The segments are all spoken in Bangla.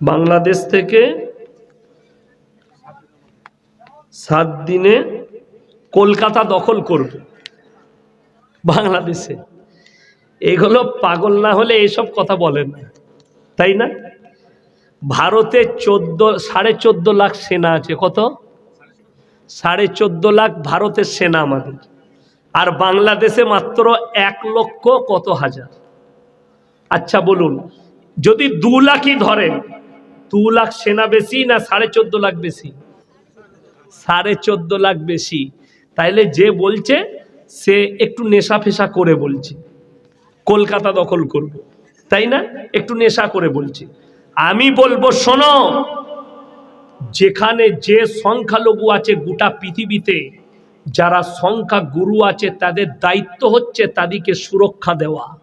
বাংলাদেশ থেকে সাত দিনে কলকাতা দখল করবে বাংলাদেশে। এগুলো পাগল না হলে এসব কথা বলেন তাই না? ভারতে চোদ্দ, সাড়ে চোদ্দ লাখ সেনা আছে, কত? সাড়ে চোদ্দ লাখ ভারতের সেনা আমাদের। আর বাংলাদেশে মাত্র এক লক্ষ কত হাজার? আচ্ছা বলুন, যদি দু লাখই ধরেন দু লাখ সেনা বেশি না সাড়ে চোদ্দ লাখ বেশি? সাড়ে চোদ্দ লাখ বেশি। তাইলে যে বলছে, সে একটু নেশা ফেশা করে বলছে। কলকাতা দখল করব। তাই না? একটু নেশা করে বলছে। আমি বলব, শোনো, যেখানে যে সংখ্যালঘু আছে গোটা পৃথিবীতে, যারা সংখ্যা গুরু আছে, তাদের দায়িত্ব হচ্ছে তাদেরকে সুরক্ষা দেওয়া।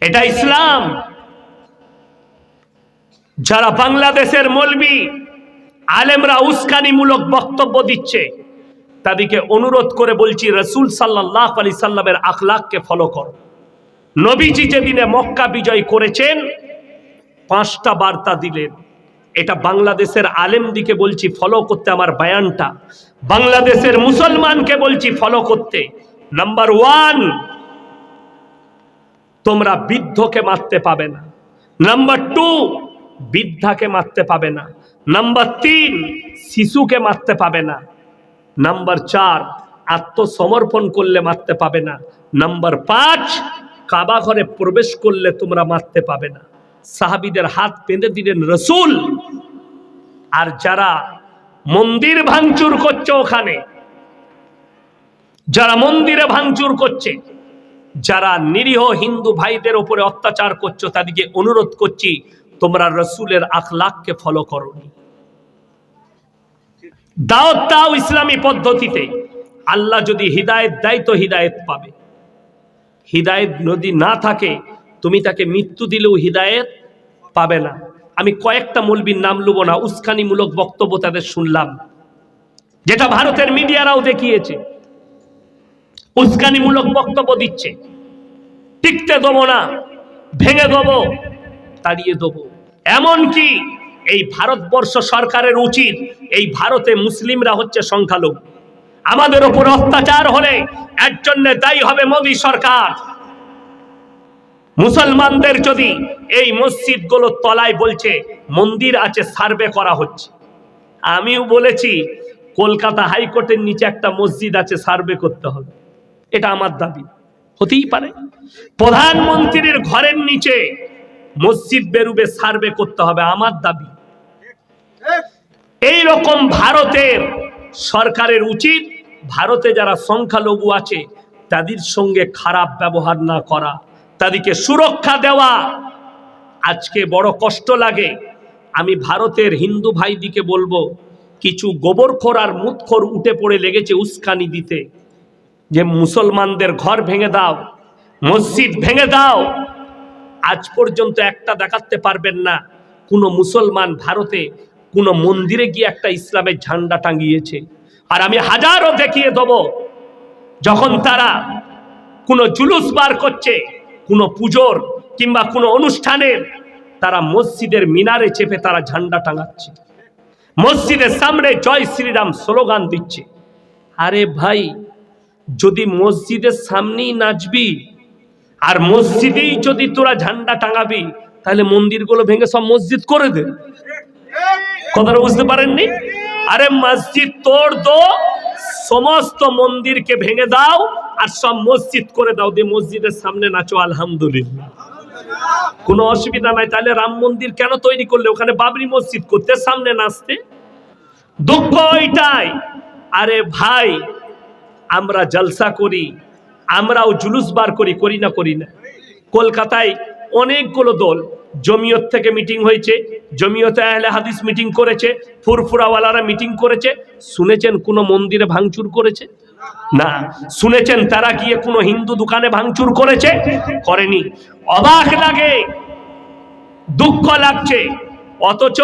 এটা ইসলাম। যারা বাংলাদেশের মলবি, আলেমরা উস্কানিমূলক বক্তব্য দিচ্ছে, তাদেরকে অনুরোধ করে বলছি, রসুল সাল্লাহ আলি সাল্লামের আখলাককে ফলো করো। নবীজি যেদিনে মক্কা বিজয় করেছেন, পাঁচটা বার্তা দিলেন। এটা বাংলাদেশের আলেমদিকে বলছি ফলো করতে আমার বায়ানটা। বাংলাদেশের মুসলমানকে বলছি ফলো করতে। নাম্বার ওয়ান তোমরা বৃদ্ধকে মারতে পাবে না। নাম্বার টু বৃদ্ধাকে মারতে পাবে না। নাম্বার তিন, শিশুকে মারতে পাবে না। নাম্বার চার, আত্মসমর্পণ করলে মারতে পাবে না। নাম্বার পাঁচ কাবা ঘরে প্রবেশ করলে তোমরা মারতে পাবে না। সাহাবিদের হাত বেঁধে দিলেন রসুল। আর যারা মন্দির ভাঙচুর করছে ওখানে, যারা মন্দিরে ভাঙচুর করছে, যারা নিরীহ হিন্দু ভাইদের ওপরে অত্যাচার করছ, তাদেরকে অনুরোধ করছি তোমরা রসুলের আখলাককে ফলো করনি। দাওয়াত দাও ইসলামী পদ্ধতিতে। আল্লাহ যদি হৃদায়ত দেয় তো হৃদায়ত পাবে। হৃদায়ত যদি না থাকে, তুমি তাকে মৃত্যু দিলেও হৃদায়ত পাবে না। আমি কয়েকটা মৌলবীর নাম লুব না, উস্কানিমূলক বক্তব্য তাদের শুনলাম। যেটা ভারতের মিডিয়ারাও দেখিয়েছে। উস্কানিমূলক বক্তব্য দিচ্ছে। টিকতে দেবো না, ভেঙে দেবো, তাড়িয়ে দেবো। এমনকি এই ভারতবর্ষ সরকারের উচিত এই ভারতে মুসলিমরা হচ্ছে সংখ্যালঘু। আমাদের ওপর অত্যাচার হলে এর জন্য দায়ী হবে মোদী সরকার। মুসলমানদের যদি এই মসজিদগুলো তলায় বলছে, মন্দির আছে, সার্ভে করা হচ্ছে। আমিও বলেছি, কলকাতা হাইকোর্টের নিচে একটা মসজিদ আছে, সার্ভে করতে হবে। এটা আমার দাবি। হতেই পারে। প্রধানমন্ত্রীর ঘরের নিচে মসজিদ বেরুবে, সার্ভে করতে হবে, আমার দাবি। এই রকম ভারতের সরকারের উচিত, ভারতে যারা সংখ্যালঘু আছে, তাদের সঙ্গে খারাপ ব্যবহার না করা, তাদেরকে সুরক্ষা দেওয়া। আজকে বড় কষ্ট লাগে। আমি ভারতের হিন্দু ভাইদিকে বলব, কিছু গোবরখোর আর মুতখোর উঠে পড়ে লেগেছে উস্কানি দিতে। যে মুসলমানদের ঘর ভেঙে দাও, মসজিদ ভেঙে দাও। আজ পর্যন্ত একটা দেখাতে পারবেন না। কোনো মুসলমান ভারতে, কোনো মন্দিরে গিয়ে একটা ইসলামের ঝান্ডা টাঙিয়েছে। আর আমি হাজারও দেখিয়ে দেব, যখন তারা কোনো জুলুস বার করছে, কোনো পুজোর কিংবা কোনো অনুষ্ঠানের, তারা মসজিদের মিনারে চেপে তারা ঝান্ডা টাঙাচ্ছে। মসজিদের সামনে জয় শ্রীরাম স্লোগান দিচ্ছে। আরে ভাই, যদি মসজিদের সামনেই নাচবি আর মসজিদেই যদি তোরা ঝান্ডা টাঙাবি, তাহলে মন্দিরগুলো ভেঙে সব মসজিদ করে দে। কথাটা বুঝতে পারেননি? আরে মসজিদ তোর দো, সমস্ত মন্দিরকে ভেঙে দাও আর সব মসজিদ করে দাও। দিয়ে মসজিদের সামনে নাচো, আলহামদুলিল্লাহ। কোনো অসুবিধা নাই। তাহলে রাম মন্দির কেন তৈরি করলে? ওখানে বাবরি মসজিদ করতে, সামনে নাচতে। দুঃখ ওইটাই আরে ভাই, আমরা জলসা করি। আমরাও জুলুস বার করি করি না করি না। কলকাতায় অনেকগুলো দল, জমিয়ত থেকে মিটিং হয়েছে, জমিয়তে আহলে হাদিস মিটিং করেছে, ফুরফুরাওয়ালারা মিটিং করেছে, শুনেছেন কোনো মন্দিরে ভাঙচুর করেছে? না, শুনেছেন তারা গিয়ে কোনো হিন্দু দোকানে ভাঙচুর করেছে? করেনি। অবাক লাগে, দুঃখ লাগছে, অথচ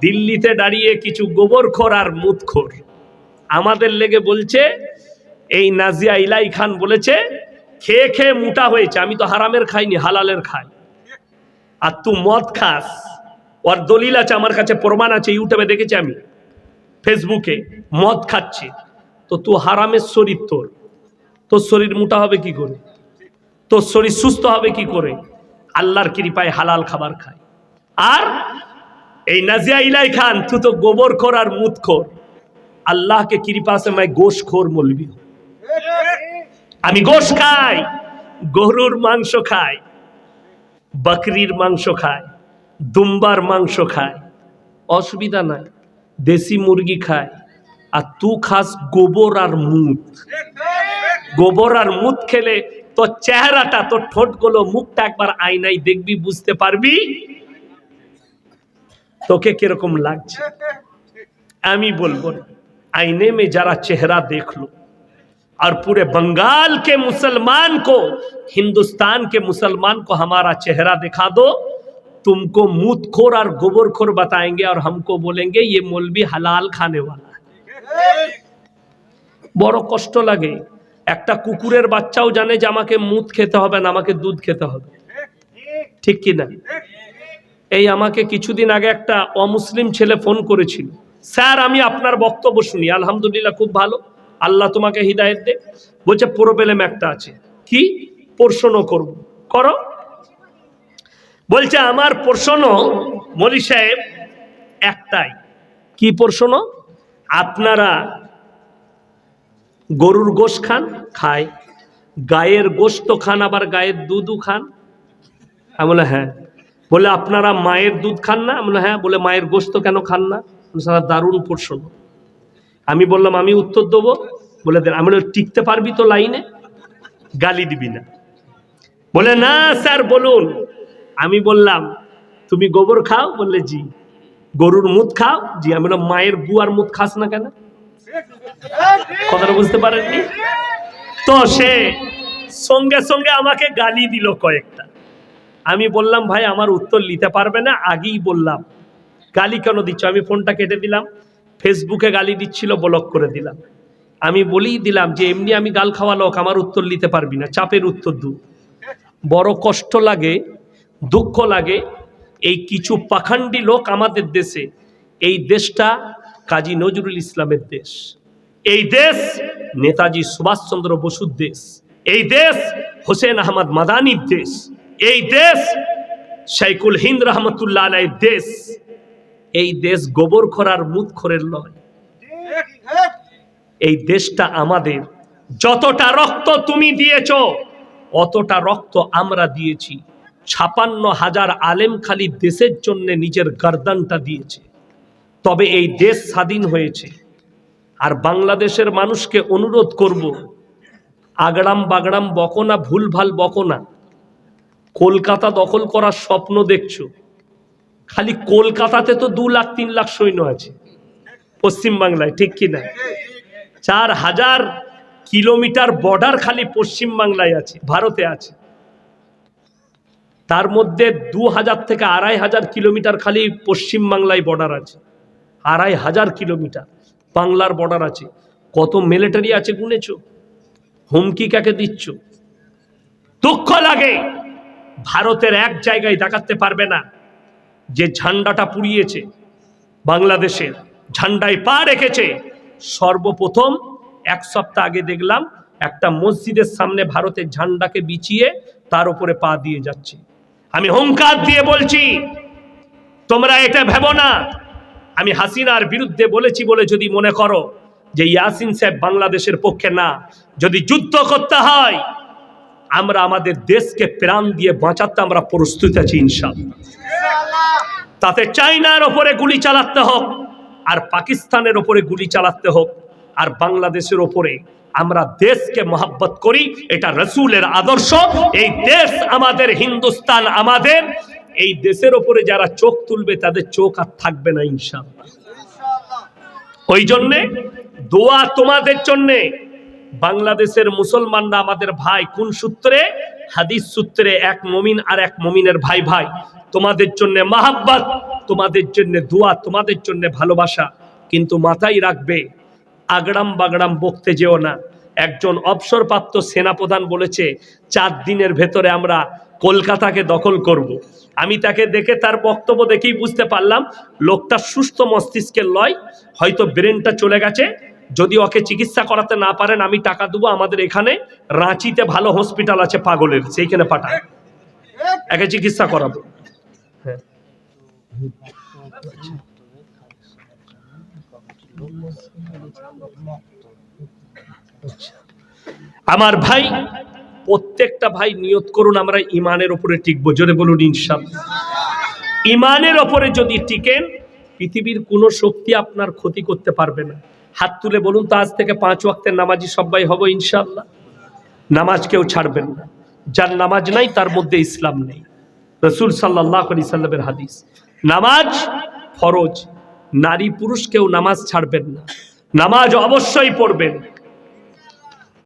দিল্লিতে দাঁড়িয়ে কিছু গোবরখোর আর মুতখোর। আমাদের লেগে বলছে এই নাজিয়া ইলাই খান বলেছে, খেয়ে খেয়ে মোটা হয়েছে, আমি তো হারামের খাইনি, হালালের খাই। আর তুই মদ খাস, ওর দলিল আছে, আমার কাছে প্রমাণ আছে, ইউটিউবে দেখেছি আমি, ফেসবুকে, মদ খাচ্ছে। তো তু হারামের শরীর তোর তোর শরীর মোটা হবে কি করে? তোর শরীর সুস্থ হবে কি করে? আল্লাহর কৃপায় হালাল খাবার খায়। আর এই নাজিয়া ইলাই খান তুই তো গোবর খোর আর মুদ খোর আল্লাহকে কৃপা সে মায় গোশ খোর মলবি আমি গোস খাই, গরুর মাংস খাই, বাকরির মাংস খাই, দুম্বার মাংস খাই, অসুবিধা নাই, দেশি মুরগি খায় আর তু খাস গোবর আর মুদ গোবর আর মুখ খেলে তোর চেহারাটা, তোর ঠোঁটগুলো, মুখটা একবার আয়নায় দেখবি, বুঝতে পারবি? তোকে কীরকম লাগছে? আমি বলব আইনে মে যারা চেহারা দেখল और पूरे बंगाल के मुसलमान को हिंदुस्तान के मुसलमान को हमारा चेहरा दिखा दो तुमको मूतखोर और गोबरखोर बताएंगे और हमको बोलेंगे ये मौलवी हलाल खाने वाला है বড় কষ্ট লাগে একটা কুকুরের বাচ্চাও জানে যে আমাকে মুত খেতে হবে না আমাকে দুধ খেতে হবে ঠিক কি না এই আমাকে কিছুদিন আগে একটা অমুসলিম ছেলে ফোন করেছিল স্যার আমি আপনার বক্তব্য শুনি আলহামদুলিল্লাহ খুব ভালো আল্লাহ তোমাকে হৃদায়ত দে। বলছে প্রবলেম একটা আছে। কি? প্রশ্ন করব। করো। বলছে, আমার প্রশ্ন মলি সাহেব একটাই। কি প্রশ্ন আপনারা গরুর গোশ খান খায় গায়ের গোশত খান, আবার গায়ের দুধও খান। আমি বলে হ্যাঁ। বলে, আপনারা মায়ের দুধ খান না? আমি বলে হ্যাঁ। বলে, মায়ের গোশত কেন খান না? সারা দারুণ প্রশ্ন। আমি বললাম, আমি উত্তর দেবো। বলে দেন, আমি টিকতে পারবি তো লাইনে? গালি দিবি না। বলে, না স্যার, বলুন। আমি বললাম, তুমি গোবর খাও? বললে, জি। গরুর মুদ খাও? জি। আমি বললাম, মায়ের গুয়ার মুদ খাস না কেন? কথাটা বুঝতে পারেননি? তো সে সঙ্গে সঙ্গে আমাকে গালি দিল কয়েকটা। আমি বললাম, ভাই, আমার উত্তর নিতে পারবে না। আগেই বললাম, গালি কেন দিচ্ছ? আমি ফোনটা কেটে দিলাম। ফেসবুকে গালি দিচ্ছিল ব্লক করে দিলাম। আমি বলেই দিলাম যে, এমনি আমি গাল খাওয়া লোক আমার উত্তর নিতে পারবি না, চাপের উত্তর দু। বড় কষ্ট লাগে, দুঃখ লাগে, এই কিছু পাখান্ডি লোক আমাদের দেশে, এই দেশটা কাজী নজরুল ইসলামের দেশ। এই দেশ নেতাজি সুভাষচন্দ্র বসুর দেশ। এই দেশ হোসেন আহমদ মাদানির দেশ। এই দেশ শাইকুল হিন্দ রহমতুল্লাহ আলাইয়ের দেশ। এই দেশ গোবর খরার মুদ খরের লয় এই দেশটা আমাদের, যতটা রক্ত তুমি দিয়েছ, অতটা রক্ত আমরা দিয়েছি। ছাপান্ন হাজার আলেম খালি দেশের জন্য নিজের গর্দানটা দিয়েছে। তবে এই দেশ স্বাধীন হয়েছে। আর বাংলাদেশের মানুষকে অনুরোধ করব, আগড়াম বাগড়াম বকো না ভুলভাল বকো না কলকাতা দখল করার স্বপ্ন দেখছ। খালি কলকাতাতে তো দু লাখ, তিন লাখ সৈন্য আছে। পশ্চিমবাংলায় ঠিক কি না? চার হাজার কিলোমিটার বর্ডার খালি পশ্চিমবাংলায় আছে, ভারতে আছে। তার মধ্যে দু হাজার থেকে আড়াই হাজার কিলোমিটার খালি পশ্চিমবাংলায় বর্ডার আছে। আড়াই হাজার কিলোমিটার বাংলার বর্ডার আছে। কত মিলিটারি আছে গুনেছ? হুমকি কাকে দিচ্ছ? দুঃখ লাগে। ভারতের এক জায়গায় দেখাতে পারবে না। যে ঝান্ডাটা পুড়িয়েছে বাংলাদেশের ঝান্ডায় পা রেখেছে, সর্বপ্রথম এক সপ্তাহ আগে দেখলাম একটা মসজিদের সামনে ভারতের ঝান্ডাকে বিছিয়ে তার উপরে পা দিয়ে যাচ্ছে। আমি হুঙ্কার দিয়ে বলছি, তোমরা এটা ভেবো না। আমি হাসিনার বিরুদ্ধে বলেছি বলে যদি মনে করো যে ইয়াসিন সাহেব বাংলাদেশের পক্ষে না, যদি যুদ্ধ করতে হয়, আমরা আমাদের দেশকে প্রাণ দিয়ে বাঁচাতে আমরা প্রস্তুত আছি ইনশাল্লাহ তাতে চাইনার ওপরে গুলি চালাতে হোক আর পাকিস্তানের ওপরে গুলি চালাতে হোক আর বাংলাদেশের ওপরে আমরা দেশকে মহাব্বত করি এটা রসুলের আদর্শ। এই দেশ আমাদের হিন্দুস্তান আমাদের। এই দেশের ওপরে যারা চোখ তুলবে তাদের চোখ আর থাকবে না ইনশাল্লাহ ওই জন্যে দোয়া তোমাদের জন্যে। বাংলাদেশের মুসলমানরা আমাদের ভাই কোন সূত্রে? হাদিস সূত্রে এক মমিন আর এক মমিনের ভাই ভাই তোমাদের জন্য মাহাব্বাত, তোমাদের জন্য দোয়া, তোমাদের জন্য ভালোবাসা, কিন্তু মাথায় রাখবে আগড়াম বাগড়াম বকতে যেও না একজন অবসরপ্রাপ্ত সেনাপ্রধান বলেছে, চার দিনের ভেতরে আমরা কলকাতাকে দখল করব। আমি তাকে দেখে তার বক্তব্য দেখেই বুঝতে পারলাম, লোকটা সুস্থ মস্তিষ্কের লয়, হয়তো ব্রেনটা চলে গেছে যদি ওকে চিকিৎসা করাতে না পারেন, আমি টাকা দেবো আমাদের এখানে। রাঁচিতে ভালো হসপিটাল আছে পাগলের, সেইখানে পাঠান। একে চিকিৎসা করাবো। আমার ভাই, প্রত্যেকটা ভাই নিয়ত করুন, আমরা ইমানের ওপরে টিকবো। জোরে বলুন ইনশাল্লাহ ইমানের ওপরে যদি টিকেন, পৃথিবীর কোনো শক্তি আপনার ক্ষতি করতে পারবে না। হাত তুলে বলুন তো, আজ থেকে পাঁচ ওয়াক্তের নামাজি সবাই হব ইনশাল্লাহ নামাজ কেউ ছাড়বেন না। যার নামাজ নাই, তার মধ্যে ইসলাম নেই। রসুল সাল্লাহ আলি হাদিস। নামাজ ফরজ। নারী পুরুষ কেউ নামাজ ছাড়বেন না। নামাজ অবশ্যই পড়বেন।